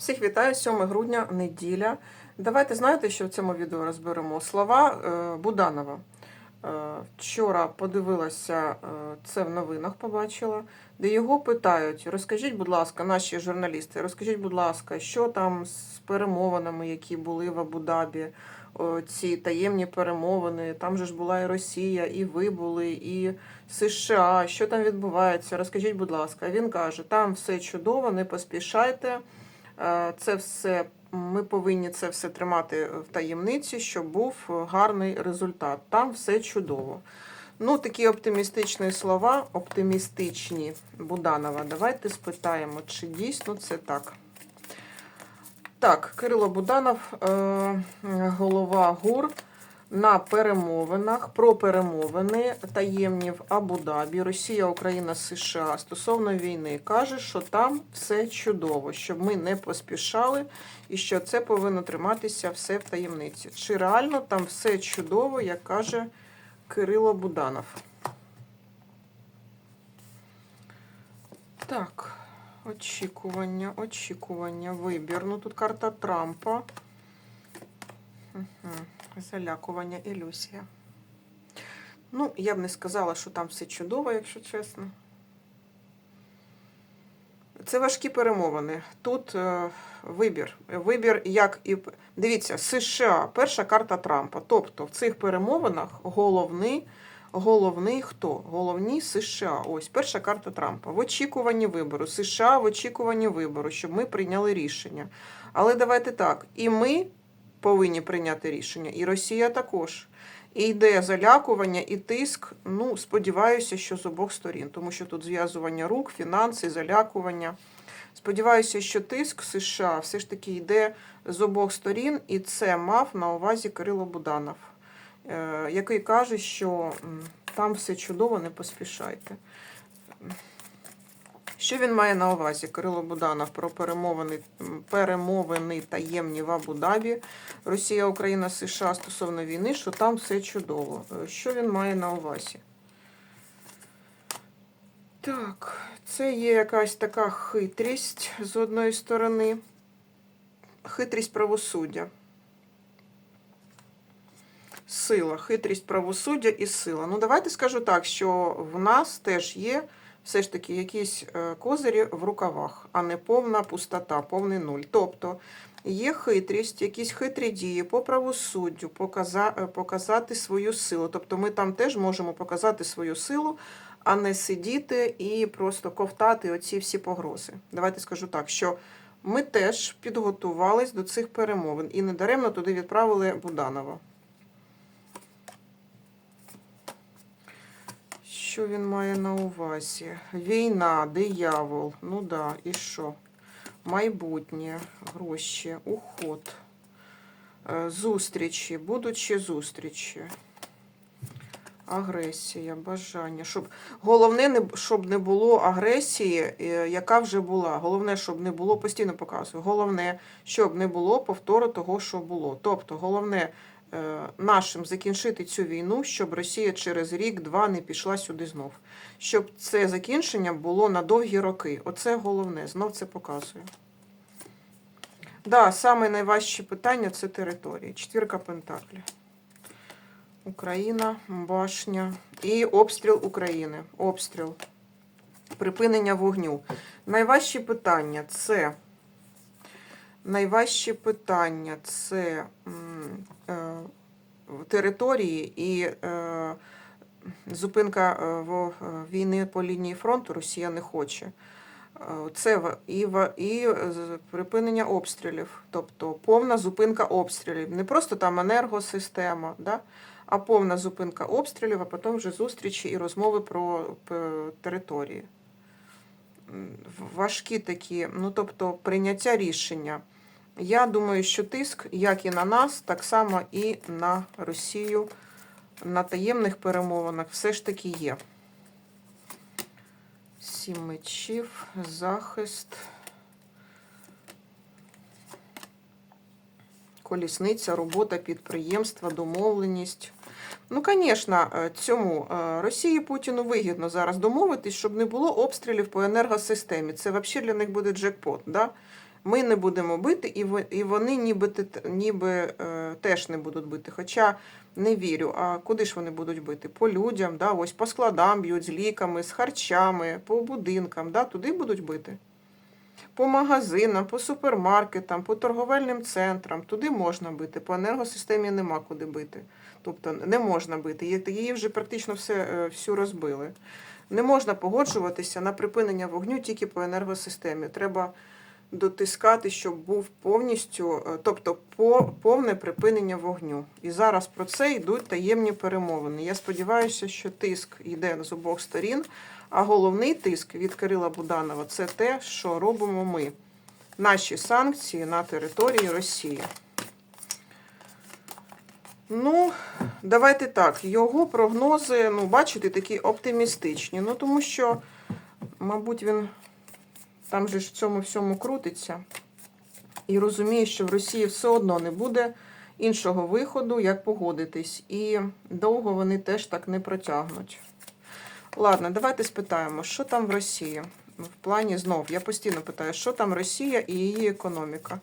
Всіх вітаю, 7 грудня, неділя. Давайте знаєте, що в цьому відео розберемо слова е, Буданова. Е, Вчора подивилася е, це в новинах, побачила, де його питають: розкажіть, будь ласка, наші журналісти, розкажіть, будь ласка, що там з перемовинами, які були в Абу-Дабі, ці таємні перемовини. Там же ж була і Росія, і ви були, і США. Що там відбувається? Розкажіть, будь ласка. Він каже: там все чудово, не поспішайте. Е, Це все ми повинні це все тримати в таємниці, щоб був гарний результат. Там все чудово. Ну, такі оптимістичні слова, оптимістичні Буданова. Давайте спитаємо, чи дійсно це так. Так, Кирило Буданов, е, голова ГУР на перемовинах про перемовини таємні в Абу-Дабі, Росія, Україна, США стосовно війни каже, що там все чудово, щоб ми не поспішали і що це повинно триматися все в таємниці. Чи реально там все чудово, як каже Кирило Буданов? Так, очікування, очікування, вибір. Ну тут карта Трампа. Угу. Залякування, ілюзія. Ну, я б не сказала, що там все чудово, якщо чесно. Це важкі перемовини. Тут е, вибір. Вибір, як і. Дивіться, США, перша карта Трампа. Тобто в цих перемовинах головний, головний хто? Головні США. Ось перша карта Трампа. В очікуванні вибору. США в очікуванні вибору, щоб ми прийняли рішення. Але давайте так. І ми повинні прийняти рішення, і Росія також. І йде залякування і тиск. Ну, сподіваюся, що з обох сторін, тому що тут зв'язування рук, фінанси, залякування. Сподіваюся, що тиск США все ж таки йде з обох сторін, і це мав на увазі Кирило Буданов, е, який каже, що там все чудово, не поспішайте. Що він має на увазі? Кирило Буданов про перемовини, перемовини таємні в Абу-Дабі, Росія, Україна, США стосовно війни, що там все чудово. Е, Що він має на увазі? Так, це є якась така хитрість з одної сторони. Хитрість правосуддя. Сила, хитрість правосуддя і сила. Ну, давайте скажу так, що в нас теж є все ж таки якісь е, козирі в рукавах, а не повна пустота, повний нуль. Тобто є хитрість, якісь хитрі дії по правосуддю, е, показати свою силу. Тобто ми там теж можемо показати свою силу, а не сидіти і просто ковтати оці всі погрози. Давайте скажу так, що ми теж підготувались до цих перемовин і недаремно туди відправили Буданова. Що він має на увазі? Війна, диявол. Ну да, і що? Майбутнє, гроші, уход, е, зустрічі, будучи зустрічі. Агресія, бажання. Щоб... Головне, не- щоб не було агресії, е, яка вже була. Головне, щоб не було, постійно показую. Головне, щоб не було повтору того, що було. Тобто, головне нашим закінчити цю війну, щоб Росія через рік-два не пішла сюди знов. Щоб це закінчення було на довгі роки. Оце головне, знов це показую. Да, саме найважче питання це території. Четвірка Пентаклів. Україна, башня і обстріл України. Обстріл. Припинення вогню. Найважчі питання це. Найважчі питання це е, території і е, зупинка е, війни по лінії фронту Росія не хоче. Е, Це і, і припинення обстрілів, тобто повна зупинка обстрілів. Не просто там енергосистема, да? а повна зупинка обстрілів, а потім вже зустрічі і розмови про території. Важкі такі, ну тобто прийняття рішення. Я думаю, що тиск, як і на нас, так само і на Росію на таємних перемовинах все ж таки є. Сім мечів, захист, колісниця, робота підприємства, домовленість. Ну, звісно, цьому е, Росії Путіну вигідно зараз домовитись, щоб не було обстрілів по енергосистемі. Це взагалі для них буде джекпот. Да? Ми не будемо бити, і вони ніби, ніби е, теж не будуть бити. Хоча не вірю. А куди ж вони будуть бити? По людям, да? ось по складам б'ють з ліками, з харчами, по будинкам, да? туди будуть бити. По магазинам, по супермаркетам, по торговельним центрам, туди можна бити, по енергосистемі нема куди бити. Тобто не можна бити. Її- Її вже практично все, е, всю розбили. Не можна погоджуватися на припинення вогню тільки по енергосистемі. Треба дотискати, щоб був повністю, е, тобто по, повне припинення вогню. І зараз про це йдуть таємні перемовини. Я сподіваюся, що тиск йде з обох сторін, а головний тиск від Кирила Буданова це те, що робимо ми. Наші санкції на території Росії. Ну, давайте так. Його прогнози, ну, бачите, такі оптимістичні. Ну, тому що, мабуть, він там же ж в цьому всьому крутиться. І розуміє, що в Росії все одно не буде іншого виходу, як погодитись. І довго вони теж так не протягнуть. Ладно, давайте спитаємо, що там в Росії? В плані знов, я постійно питаю, що там Росія і її економіка.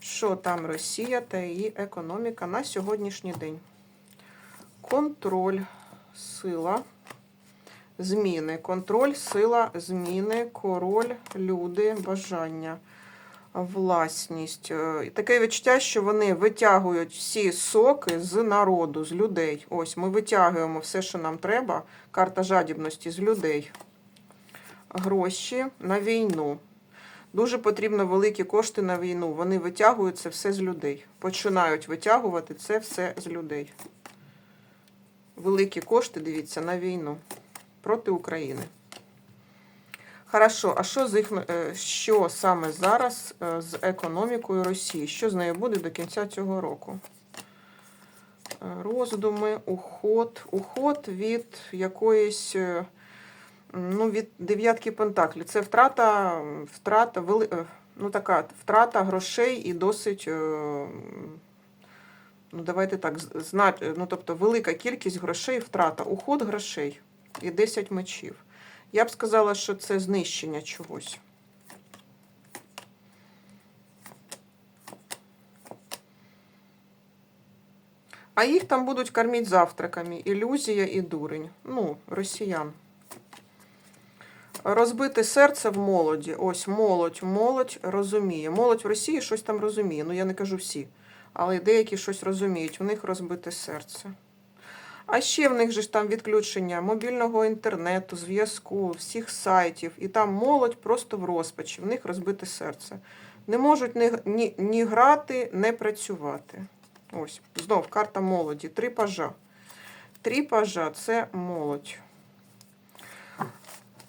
Що там Росія та її економіка на сьогоднішній день? Контроль, сила, зміни. Контроль, сила, зміни, король, люди, бажання, власність. Е, Таке відчуття, що вони витягують всі соки з народу, з людей. Ось ми витягуємо все, що нам треба. Карта жадібності з людей. Гроші на війну. Дуже потрібно великі кошти на війну. Вони витягують це все з людей. Починають витягувати це все з людей. Великі кошти, дивіться, на війну проти України. Хорошо, а що з їх, е, що саме зараз е, з економікою Росії? Що з нею буде до кінця цього року? Е, Роздуми, уход, уход від якоїсь, ну, від дев'ятки пентаклів. Це втрата, втрата, ну, така втрата грошей і досить. Ну, давайте так, ну, тобто велика кількість грошей, втрата, уход грошей і 10 мечів. Я б сказала, що це знищення чогось. А їх там будуть кормити завтраками. Ілюзія і дурень. Ну, росіян. Розбите серце в молоді. Ось молодь, молодь розуміє. Молодь в Росії щось там розуміє. Ну, я не кажу всі. Але деякі щось розуміють. У них розбите серце. А ще в них же ж там відключення мобільного інтернету, зв'язку, всіх сайтів. І там молодь просто в розпачі. В них розбите серце. Не можуть ні, ні, ні грати, не працювати. Ось, знов карта молоді. Три пажа. Три пажа це молодь.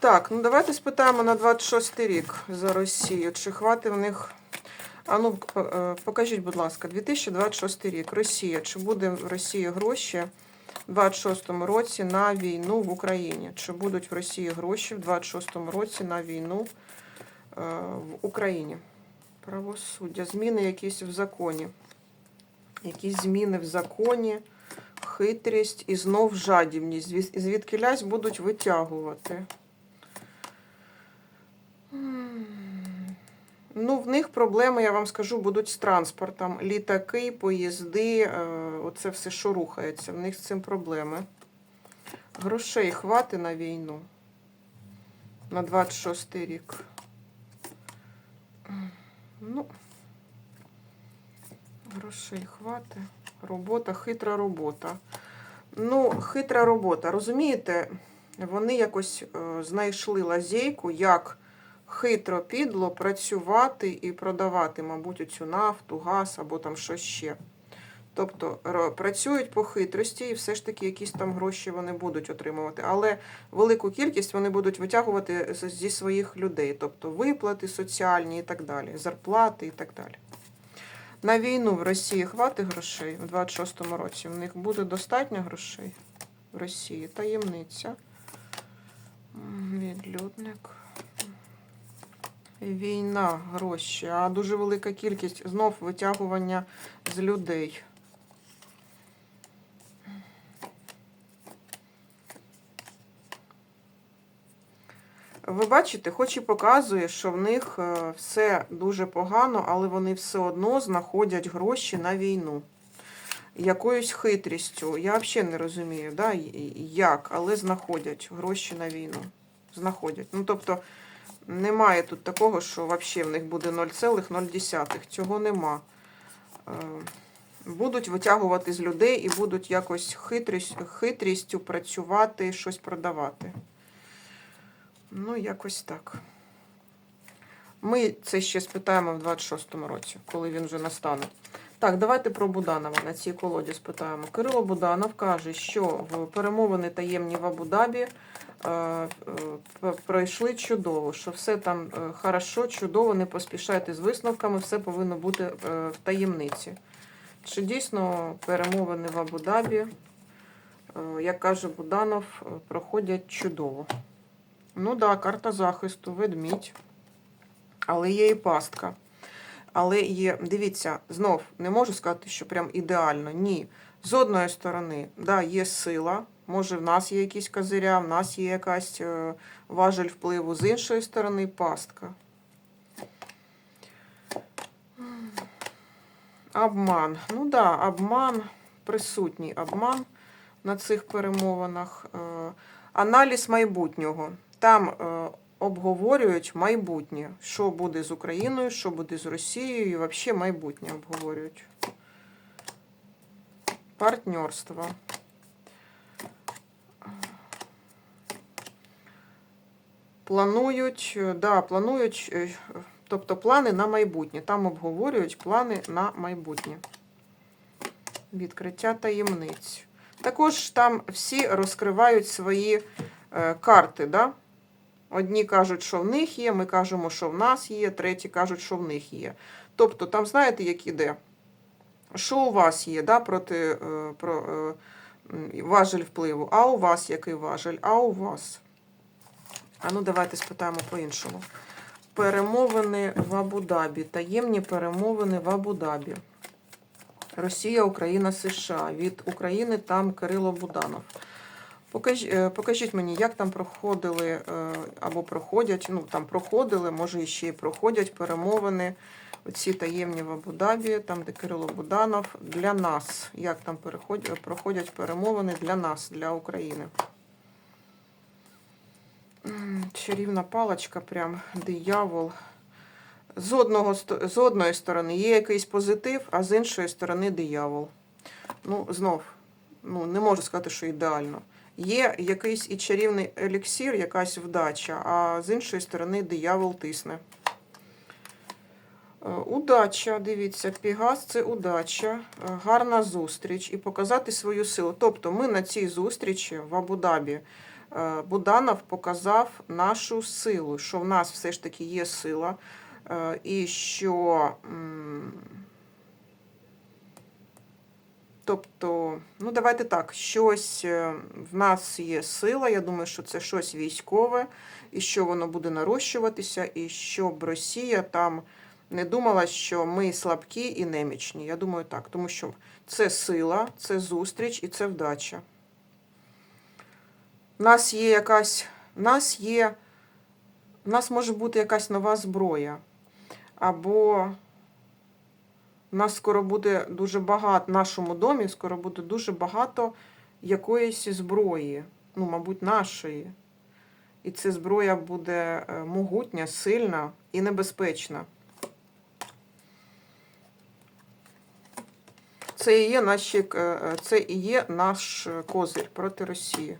Так, ну давайте спитаємо на 26 рік за Росію. Чи хватить в них. А ну, е, покажіть, будь ласка, 2026 рік. Росія. Чи буде в Росії гроші 26-му році на війну в Україні? Чи будуть в Росії гроші в 26-му році на війну е, в Україні? Правосуддя. Зміни якісь в законі. Якісь зміни в законі, хитрість і знов жадібність. Звід- Звідки лясь будуть витягувати. Ну, в них проблеми, я вам скажу, будуть з транспортом. Літаки, поїзди, е, оце все, що рухається. В них з цим проблеми. Грошей хвати на війну. На 26 рік. Ну, грошей хвати. Робота, хитра робота. Ну, хитра робота. Розумієте, вони якось е, знайшли лазейку, як хитро підло працювати і продавати, мабуть, оцю нафту, газ або там щось ще. Тобто працюють по хитрості, і все ж таки якісь там гроші вони будуть отримувати. Але велику кількість вони будуть витягувати зі своїх людей, тобто виплати соціальні і так далі, зарплати і так далі. На війну в Росії хватить грошей у 26-му році. В них буде достатньо грошей в Росії. Таємниця. Відлюдник. Війна, гроші. А дуже велика кількість знов витягування з людей. Ви бачите, хоч і показує, що в них е, все дуже погано, але вони все одно знаходять гроші на війну. Якоюсь хитрістю. Я взагалі не розумію, да, як, але знаходять гроші на війну. Знаходять. Ну, тобто, немає тут такого, що взагалі в них буде 0,0. Цього нема. Е, Будуть витягувати з людей і будуть якось хитрість, хитрістю працювати, щось продавати. Ну, якось так. Ми це ще спитаємо в 26-му році, коли він вже настане. Так, давайте про Буданова на цій колоді спитаємо. Кирило Буданов каже, що в перемовини таємні в Абу-Дабі пройшли чудово, що все там е, хорошо, чудово, не поспішайте з висновками, все повинно бути е, в таємниці. Чи дійсно перемовини в Абу-Дабі, е, як каже Буданов, е, проходять чудово? Ну так, да, карта захисту, ведмідь. Але є і пастка. Але є, дивіться, знов не можу сказати, що прям ідеально. Ні. З одної сторони, да, є сила. Може, в нас є якісь козиря, в нас є якась е, важель впливу. З іншої сторони, пастка. Обман. Ну так, да, обман, присутній обман на цих перемовинах. Е, Аналіз майбутнього. Там е, обговорюють майбутнє, що буде з Україною, що буде з Росією, і взагалі майбутнє обговорюють. Партнерство. Планують, е, да, планують, е, тобто плани на майбутнє. Там обговорюють плани на майбутнє. Відкриття таємниць. Також там всі розкривають свої е, карти, да? Одні кажуть, що в них є, ми кажемо, що в нас є, треті кажуть, що в них є. Тобто, там знаєте, як іде? Що у вас є, да, проти е, про, е, важель впливу? А у вас який важель? А у вас? А ну давайте спитаємо по-іншому. Перемовини в Абу-Дабі. Таємні перемовини в Абу-Дабі. Росія, Україна, США. Від України там Кирило Буданов. Е, покажіть мені, як там проходили е, або проходять, ну там проходили, може і ще й проходять перемовини. Оці таємні в Абу-Дабі, там, де Кирило Буданов, для нас. Як там проходять перемовини для нас, для України. Чарівна паличка, прям диявол. З, одного, з одної сторони є якийсь позитив, а з іншої сторони диявол. Ну, знов, ну, не можу сказати, що ідеально. Є якийсь і чарівний еліксір, якась вдача, а з іншої сторони диявол тисне. Е, Удача, дивіться, Пігас це удача, е, гарна зустріч і показати свою силу. Тобто ми на цій зустрічі в Абу-Дабі Буданов показав нашу силу, що в нас все ж таки є сила, е, і що. Тобто, ну давайте так, щось е, в нас є сила, я думаю, що це щось військове, і що воно буде нарощуватися, і щоб Росія там не думала, що ми слабкі і немічні. Я думаю так, тому що це сила, це зустріч і це вдача. У нас є якась, в нас є, в нас може бути якась нова зброя. Або у нас скоро буде дуже багато, в нашому домі скоро буде дуже багато якоїсь зброї, ну, мабуть, нашої. І ця зброя буде е, могутня, сильна і небезпечна. Це і є, наші, е, е, це і є наш козир проти Росії.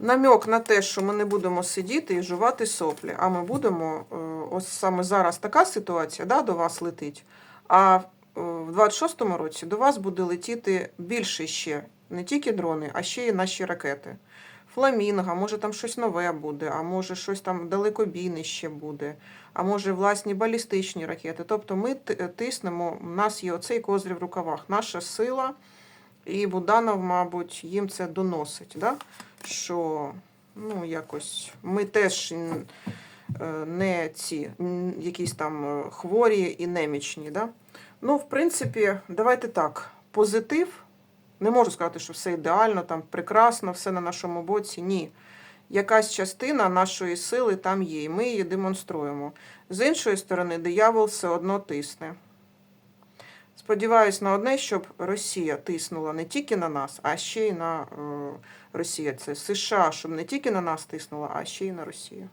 Намек на те, що ми не будемо сидіти і жувати соплі, а ми будемо, е, ось саме зараз така ситуація да, до вас летить. А е, в 26-му році до вас буде летіти більше ще не тільки дрони, а ще й наші ракети. Фламінго, може там щось нове буде, а може щось там далекобійне ще буде, а може власні балістичні ракети. Тобто ми тиснемо, у нас є оцей козир в рукавах, наша сила, і Буданов, мабуть, їм це доносить. Да? Що ну, якось ми теж е, не ці якісь там е, хворі і немічні. Да? Ну, в принципі, давайте так. Позитив. Не можу сказати, що все ідеально, там прекрасно, все на нашому боці. Ні. Якась частина нашої сили там є, і ми її демонструємо. З іншої сторони, диявол все одно тисне. Сподіваюсь на одне, щоб Росія тиснула не тільки на нас, а ще й на е, Росія. Це США, щоб не тільки на нас тиснула, а ще й на Росію.